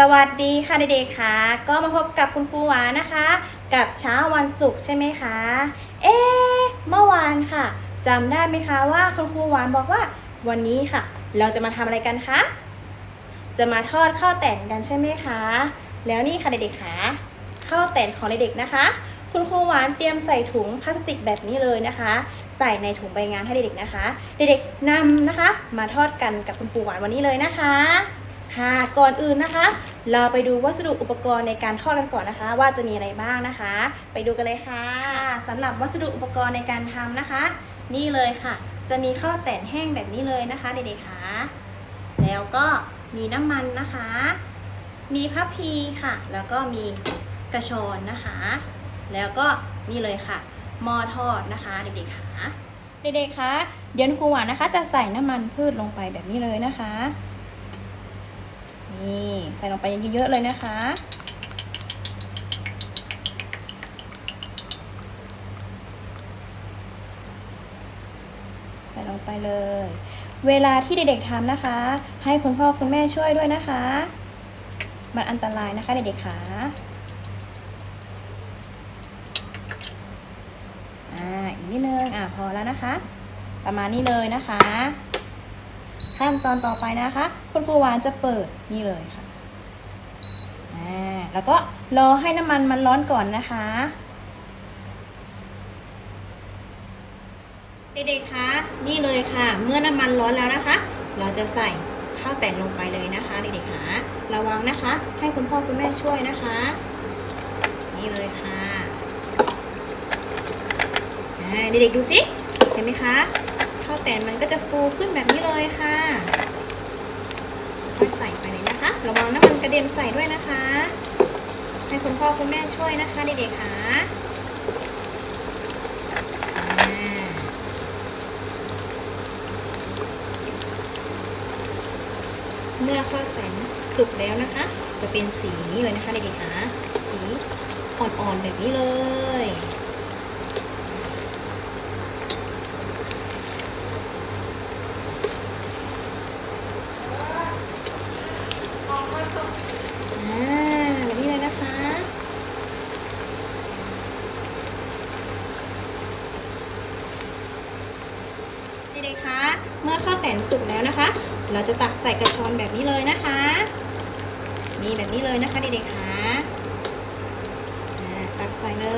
สวัสดีค่ะเด็กๆค่ะ ก็มาพบกับคุณครูหวานนะคะ กับเช้าวันศุกร์ใช่ไหมคะ เอ๊เมื่อวานค่ะจำได้ไหมคะว่าคุณครูหวานบอกว่า วันนี้ค่ะ เราจะมาทำอะไรกันคะจะมาทอดข้าวแต่นกันใช่ไหมคะ แล้วนี่ค่ะเด็กๆค่ะข้าวแต่นของเด็กๆนะคะ คุณครูหวานเตรียมใส่ถุงพลาสติกแบบนี้เลยนะคะ ใส่ในถุงใบงานให้เด็กๆนะคะ เด็กๆนำนะคะ มาทอดกันกับคุณครูหวานวันนี้เลยนะคะ ค่ะก่อนอื่นนะคะ เราไปดูวัสดุอุปกรณ์ในการทอดกันก่อนนะคะ ว่าจะมีอะไรบ้างนะคะ ไปดูกันเลยค่ะสำหรับวัสดุอุปกรณ์ในการทำนะคะ นี่เลยค่ะ จะมีข้าวแตนแห้งแบบนี้เลยนะคะเด็กๆค่ะแล้วก็มีน้ำมันนะคะ มีพับพีค่ะ แล้วก็มีกระชอนนะคะ แล้วก็นี่เลยค่ะหม้อทอดนะคะเด็กๆค่ะเด็กๆคะเดี๋ยวครูหวานนะคะ จะใส่น้ำมันพืชลงไปแบบนี้เลยนะคะ นี่ใส่ลงไปเยอะๆเลยนะคะใส่ลงไปเลย เวลาที่เด็กๆทำนะคะ ให้คุณพ่อคุณแม่ช่วยด้วยนะคะ มันอันตรายนะคะเด็กๆค่ะ อ่าอีกนิดนึงอ่าพอแล้วนะคะ ประมาณนี้เลยนะคะ ขั้นตอนต่อไปนะคะ คุณครูหวานจะเปิดนี่เลยค่ะอ่าแล้วก็รอให้น้ำมันมันร้อนก่อนนะคะเด็กๆคะนี่เลยค่ะ เมื่อน้ำมันร้อนแล้วนะคะ เราจะใส่ข้าวแต่นลงไปเลยนะคะเด็กๆคะระวังนะคะ ให้คุณพ่อคุณแม่ช่วยนะคะ นี่เลยค่ะ อ่เด็กๆดูสิ เห็นไหมคะข้าวแตนมันก็จะฟูขึ้นแบบนี้เลยค่ะค่อยใส่ไปเลยนะคะระวังน้ำมันกระเด็นใส่ด้วยนะคะ ให้คุณพ่อคุณแม่ช่วยนะคะเด็กๆค่ะเมื่อข้าวแตนสุกแล้วนะคะ จะเป็นสีนี้เลยนะคะเด็กๆค่ะสีอ่อนๆแบบนี้เลย อ่าแบบนี้เลยนะคะเด็กๆคะ เมื่อข้าวแตนสุกแล้วนะคะ เราจะตักใส่กระชอนแบบนี้เลยนะคะ นี่แบบนี้เลยนะคะเด็กๆคะอ่าตักใส่เล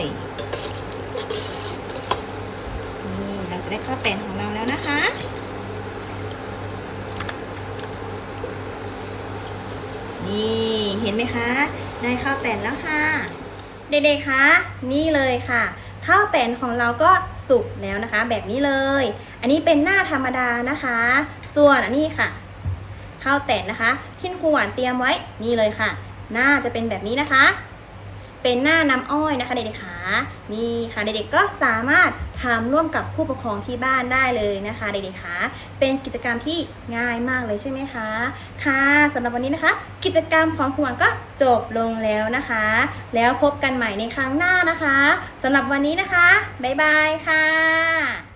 ยนี่เราจะได้ข้าวแตนของเราแล้วนะคะ นี่เห็นไหมคะ ได้ข้าวแตนแล้วค่ะ เด็กๆคะนี่เลยค่ะ ข้าวแตนของเราก็สุกแล้วนะคะ แบบนี้เลย อันนี้เป็นหน้าธรรมดานะคะ ส่วนอันนี้ค่ะข้าวแตนนะคะ ที่ครูหวานเตรียมไว้นี่เลยค่ะ หน้าจะเป็นแบบนี้นะคะ เป็นหน้าน้ำอ้อยนะคะเด็กๆคะนี่ค่ะเด็กๆก็สามารถทำร่วมกับผู้ปกครองที่บ้านได้เลยนะคะเด็กๆคะเป็นกิจกรรมที่ง่ายมากเลยใช่ไหมคะค่ะสำหรับวันนี้นะคะ กิจกรรมของครูหวังก็จบลงแล้วนะคะ แล้วพบกันใหม่ในครั้งหน้านะคะสำหรับวันนี้นะคะบ๊ายบายค่ะ